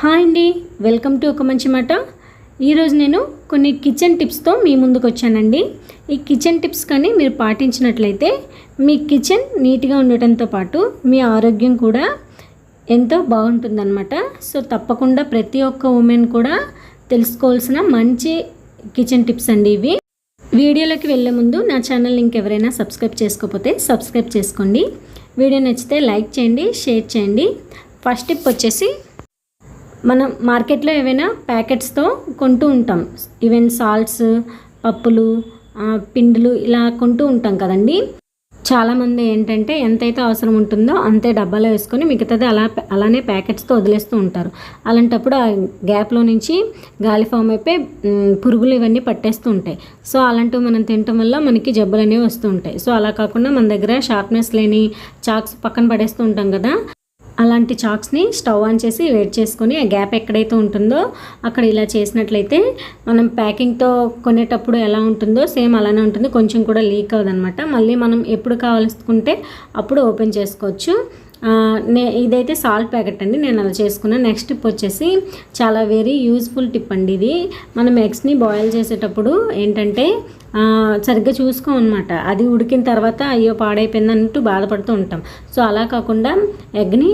Hi అండి welcome to ఒక మంచి మాట. ఈరోజు నేను కొన్ని కిచెన్ టిప్స్తో మీ ముందుకు వచ్చానండి. ఈ కిచెన్ టిప్స్ కానీ మీరు పాటించినట్లయితే మీ కిచెన్ నీట్గా ఉండటంతో పాటు మీ ఆరోగ్యం కూడా ఎంతో బాగుంటుందన్నమాట. సో తప్పకుండా ప్రతి ఒక్క ఉమెన్ కూడా తెలుసుకోవాల్సిన మంచి కిచెన్ టిప్స్ అండి ఇవి. వీడియోలోకి వెళ్ళే ముందు నా ఛానల్ ఇంకెవరైనా సబ్స్క్రైబ్ చేసుకోకపోతే సబ్స్క్రైబ్ చేసుకోండి. వీడియో నచ్చితే లైక్ చేయండి షేర్ చేయండి. ఫస్ట్ టిప్ వచ్చేసి మనం మార్కెట్లో ఏవైనా ప్యాకెట్స్తో కొంటూ ఉంటాం. ఈవెన్ సాల్ట్స్ పప్పులు పిండిలు ఇలా కొంటూ ఉంటాం కదండి. చాలామంది ఏంటంటే ఎంతైతే అవసరం ఉంటుందో అంతే డబ్బాలో వేసుకొని మిగతాది అలా అలానే ప్యాకెట్స్తో వదిలేస్తూ ఉంటారు. అలాంటప్పుడు ఆ గ్యాప్లో నుంచి గాలి ఫామ్ అయిపోయి పురుగులు ఇవన్నీ పట్టేస్తూ ఉంటాయి. సో అలాంటివి మనం తినటం వల్ల మనకి జబ్బులు అనేవి వస్తూ ఉంటాయి. సో అలా కాకుండా మన దగ్గర షార్ప్నెస్ లేని చాక్స్ పక్కన పడేస్తూ ఉంటాం కదా. అలాంటి చాక్స్ని స్టవ్ ఆన్ చేసి వేడి చేసుకొని ఆ గ్యాప్ ఎక్కడైతే ఉంటుందో అక్కడ ఇలా చేసినట్లయితే మనం ప్యాకింగ్తో కొనేటప్పుడు ఎలా ఉంటుందో సేమ్ అలానే ఉంటుంది. కొంచెం కూడా లీక్ అవ్వదనమాట మళ్ళీ మనం ఎప్పుడు కావాలనుకుంటే అప్పుడు ఓపెన్ చేసుకోవచ్చు. నే ఇదైతే సాల్ట్ ప్యాకెట్ అండి. నేను అలా చేసుకున్నాను నెక్స్ట్ టిప్ వచ్చేసి చాలా వెరీ యూస్ఫుల్ టిప్ అండి ఇది. మనం ఎగ్స్ని బాయిల్ చేసేటప్పుడు ఏంటంటే సరిగ్గా చూసుకోమన్నమాట. అది ఉడికిన తర్వాత అయ్యో పాడైపోయింది అంటూ బాధపడుతూ ఉంటాం. సో అలా కాకుండా ఎగ్ని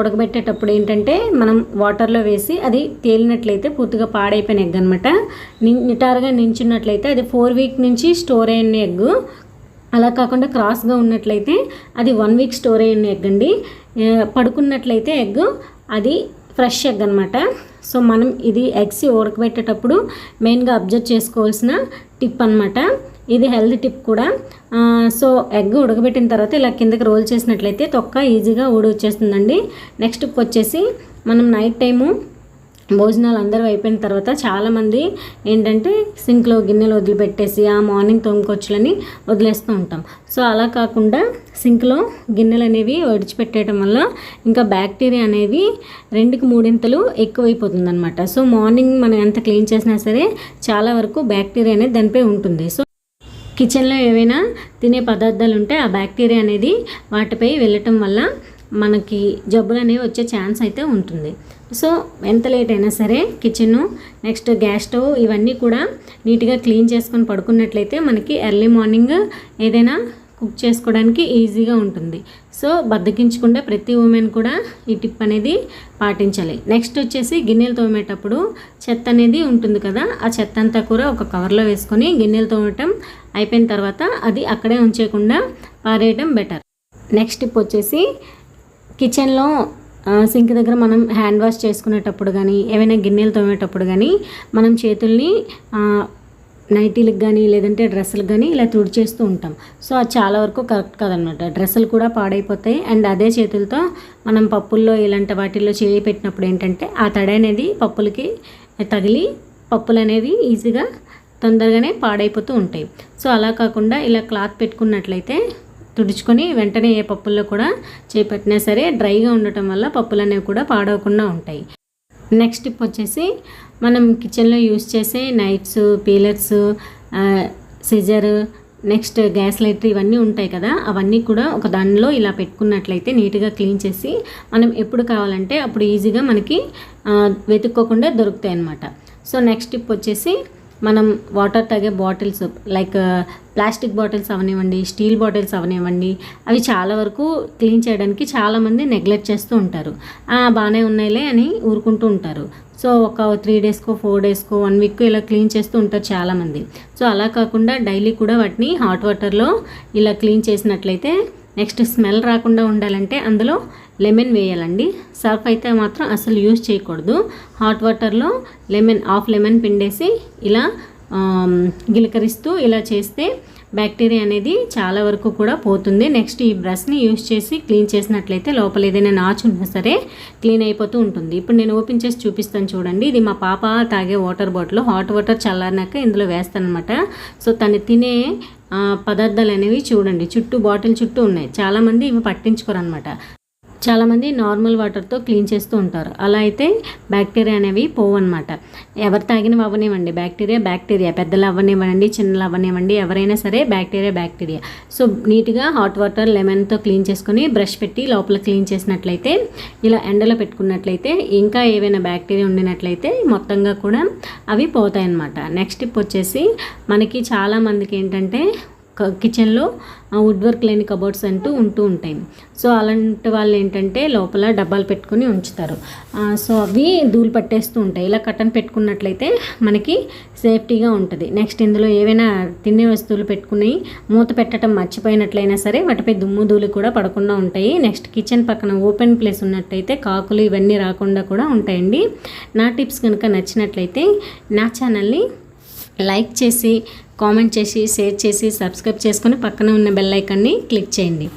ఉడకబెట్టేటప్పుడు ఏంటంటే మనం వాటర్లో వేసి అది తేలినట్లయితే పూర్తిగా పాడైపోయిన ఎగ్ అనమాట నిటారుగా నించున్నట్లయితే అది ఫోర్ వీక్ నుంచి స్టోర్ అయిన ఎగ్ అలా కాకుండా క్రాస్గా ఉన్నట్లయితే అది వన్ వీక్ స్టోర్ అయిన ఎగ్ అండి. పడుకున్నట్లయితే ఎగ్ అది ఫ్రెష్ ఎగ్ అనమాట సో మనం ఇది ఎగ్స్ ఉడకబెట్టేటప్పుడు మెయిన్గా అబ్జర్వ్ చేసుకోవాల్సిన టిప్ అనమాట ఇది హెల్త్ టిప్ కూడా. సో ఎగ్ ఉడకబెట్టిన తర్వాత ఇలా కిందకి రోల్ చేసినట్లయితే తొక్క ఈజీగా ఊడి వచ్చేస్తుందండి. నెక్స్ట్ టిప్ వచ్చేసి మనం నైట్ టైము భోజనాలు అందరూ అయిపోయిన తర్వాత చాలామంది ఏంటంటే సింక్లో గిన్నెలు వదిలిపెట్టేసి ఆ మార్నింగ్ తోముకొచ్చులని వదిలేస్తూ ఉంటాం. సో అలా కాకుండా సింక్లో గిన్నెలు అనేవి విడిచిపెట్టేయడం వల్ల ఇంకా బ్యాక్టీరియా అనేది రెండుకి మూడింతలు ఎక్కువైపోతుంది అనమాట సో మార్నింగ్ మనం ఎంత క్లీన్ చేసినా సరే చాలా వరకు బ్యాక్టీరియా అనేది దానిపై ఉంటుంది. సో కిచెన్లో ఏవైనా తినే పదార్థాలు ఉంటే ఆ బ్యాక్టీరియా అనేది వాటిపై వెళ్ళటం వల్ల మనకి జబ్బులు అనేవి వచ్చే ఛాన్స్ అయితే ఉంటుంది. సో ఎంత లేట్ అయినా సరే కిచెన్ నెక్స్ట్ గ్యాస్ స్టవ్ ఇవన్నీ కూడా నీట్గా క్లీన్ చేసుకొని పడుకున్నట్లయితే మనకి ఎర్లీ మార్నింగ్ ఏదైనా కుక్ చేసుకోవడానికి ఈజీగా ఉంటుంది. సో బద్దకించకుండా ప్రతి ఉమెన్ కూడా ఈ టిప్ అనేది పాటించాలి. నెక్స్ట్ వచ్చేసి గిన్నెలు తోమేటప్పుడు చెత్త అనేది ఉంటుంది కదా ఆ చెత్త అంతా కూడా ఒక కవర్లో వేసుకొని గిన్నెలు తోమటం అయిపోయిన తర్వాత అది అక్కడే ఉంచేయకుండా పారేయటం బెటర్ నెక్స్ట్ టిప్ వచ్చేసి కిచెన్లో సింక్ దగ్గర మనం హ్యాండ్ వాష్ చేసుకునేటప్పుడు కానీ ఏవైనా గిన్నెలు తోమేటప్పుడు కానీ మనం చేతుల్ని నైటీలకు కానీ లేదంటే డ్రెస్సులకు కానీ ఇలా తుడిచేస్తూ ఉంటాం. సో అది చాలా వరకు కరెక్ట్ కాదనమాట. డ్రెస్సులు కూడా పాడైపోతాయి. అండ్ అదే చేతులతో మనం పప్పుల్లో ఇలాంటి వాటిల్లో చేయి పెట్టినప్పుడు ఏంటంటే ఆ తడి అనేది పప్పులకి తగిలి పప్పులు అనేవి ఈజీగా తొందరగానే పాడైపోతూ ఉంటాయి. సో అలా కాకుండా ఇలా క్లాత్ పెట్టుకున్నట్లయితే తుడుచుకొని వెంటనే ఏ పప్పుల్లో కూడా చేపట్టినా సరే డ్రైగా ఉండటం వల్ల పప్పులు అనేవి కూడా పాడవకుండా ఉంటాయి. నెక్స్ట్ టిప్ వచ్చేసి మనం కిచెన్లో యూస్ చేసే knives peelers scissor next gas lighter ఇవన్నీ ఉంటాయి కదా అవన్నీ కూడా ఒక దానిలో ఇలా పెట్టుకున్నట్లయితే నీట్గా క్లీన్ చేసి మనం ఎప్పుడు కావాలంటే అప్పుడు ఈజీగా మనకి వెతుక్కోకుండా దొరుకుతాయి అన్నమాట సో నెక్స్ట్ టిప్ వచ్చేసి మనం వాటర్ తాగే బాటిల్స్ లైక్ ప్లాస్టిక్ బాటిల్స్ అవనివ్వండి స్టీల్ బాటిల్స్ అవనివ్వండి అవి చాలా వరకు క్లీన్ చేయడానికి చాలామంది నెగ్లెక్ట్ చేస్తూ ఉంటారు. బాగానే ఉన్నాయిలే అని ఊరుకుంటూ ఉంటారు. సో ఒక త్రీ డేస్కో ఫోర్ డేస్కో వన్ వీక్ ఇలా క్లీన్ చేస్తూ ఉంటారు చాలామంది సో అలా కాకుండా డైలీ కూడా వాటిని హాట్ వాటర్లో ఇలా క్లీన్ చేసినట్లయితే నెక్స్ట్ స్మెల్ రాకుండా ఉండాలంటే అందులో లెమన్ వేయాలండి. సర్ఫ్ అయితే మాత్రం అసలు యూజ్ చేయకూడదు. హాట్ వాటర్లో లెమన్ హాఫ్ లెమన్ పిండేసి ఇలా గిలకరిస్తూ ఇలా చేస్తే బ్యాక్టీరియా అనేది చాలా వరకు కూడా పోతుంది. నెక్స్ట్ ఈ బ్రష్ని యూజ్ చేసి క్లీన్ చేసినట్లయితే లోపల ఏదైనా నాచు ఉన్నా సరే క్లీన్ అయిపోతూ ఉంటుంది. ఇప్పుడు నేను ఓపెన్ చేసి చూపిస్తాను చూడండి. ఇది మా పాప తాగే వాటర్ బాటిల్. హాట్ వాటర్ చల్లారినాక ఇందులో వేస్తాను అనమాట సో తను తినే పదార్థాలు అనేవి చూడండి. చుట్టూ బాటిల్ చుట్టూ ఉన్నాయి. చాలామంది ఇవి పట్టించుకోరు అనమాట చాలామంది నార్మల్ వాటర్తో క్లీన్ చేస్తూ ఉంటారు. అలా అయితే బ్యాక్టీరియా అనేవి పోవన్నమాట. ఎవరు తాగినవి అవ్వనివ్వండి. Bacteria bacteria. పెద్దలు అవ్వనివ్వండి చిన్నలు అవ్వనివ్వండి ఎవరైనా సరే బ్యాక్టీరియా బ్యాక్టీరియా. సో నీట్గా హాట్ వాటర్ లెమన్తో క్లీన్ చేసుకొని బ్రష్ పెట్టి లోపల క్లీన్ చేసినట్లయితే ఇలా ఎండలో పెట్టుకున్నట్లయితే ఇంకా ఏవైనా బ్యాక్టీరియా ఉండినట్లయితే మొత్తంగా కూడా అవి పోతాయి అన్నమాట నెక్స్ట్ టిప్ వచ్చేసి మనకి చాలామందికి ఏంటంటే కిచెన్లో వుడ్ వర్క్ లేని కబోర్డ్స్ అంటూ ఉంటూ ఉంటాయి. సో అలాంటి వాళ్ళు ఏంటంటే లోపల డబ్బాలు పెట్టుకొని ఉంచుతారు. సో అవి ధూళి పట్టేస్తూ ఉంటాయి. ఇలా కట్టన్ పెట్టుకున్నట్లయితే మనకి సేఫ్టీగా ఉంటుంది. నెక్స్ట్ ఇందులో ఏవైనా తినే వస్తువులు పెట్టుకుని మూత పెట్టడం మర్చిపోయినట్లయినా సరే వాటిపై దుమ్ము ధూళి కూడా పడకుండా ఉంటాయి. నెక్స్ట్ కిచెన్ పక్కన ఓపెన్ ప్లేస్ ఉన్నట్టయితే కాకులు ఇవన్నీ రాకుండా కూడా ఉంటాయండి. నా టిప్స్ కనుక నచ్చినట్లయితే నా ఛానల్ని లైక్ చేసి కామెంట్ చేసి షేర్ చేసి సబ్స్క్రైబ్ చేసుకొని పక్కన ఉన్న బెల్ ఐకాన్ని క్లిక్ చేయండి.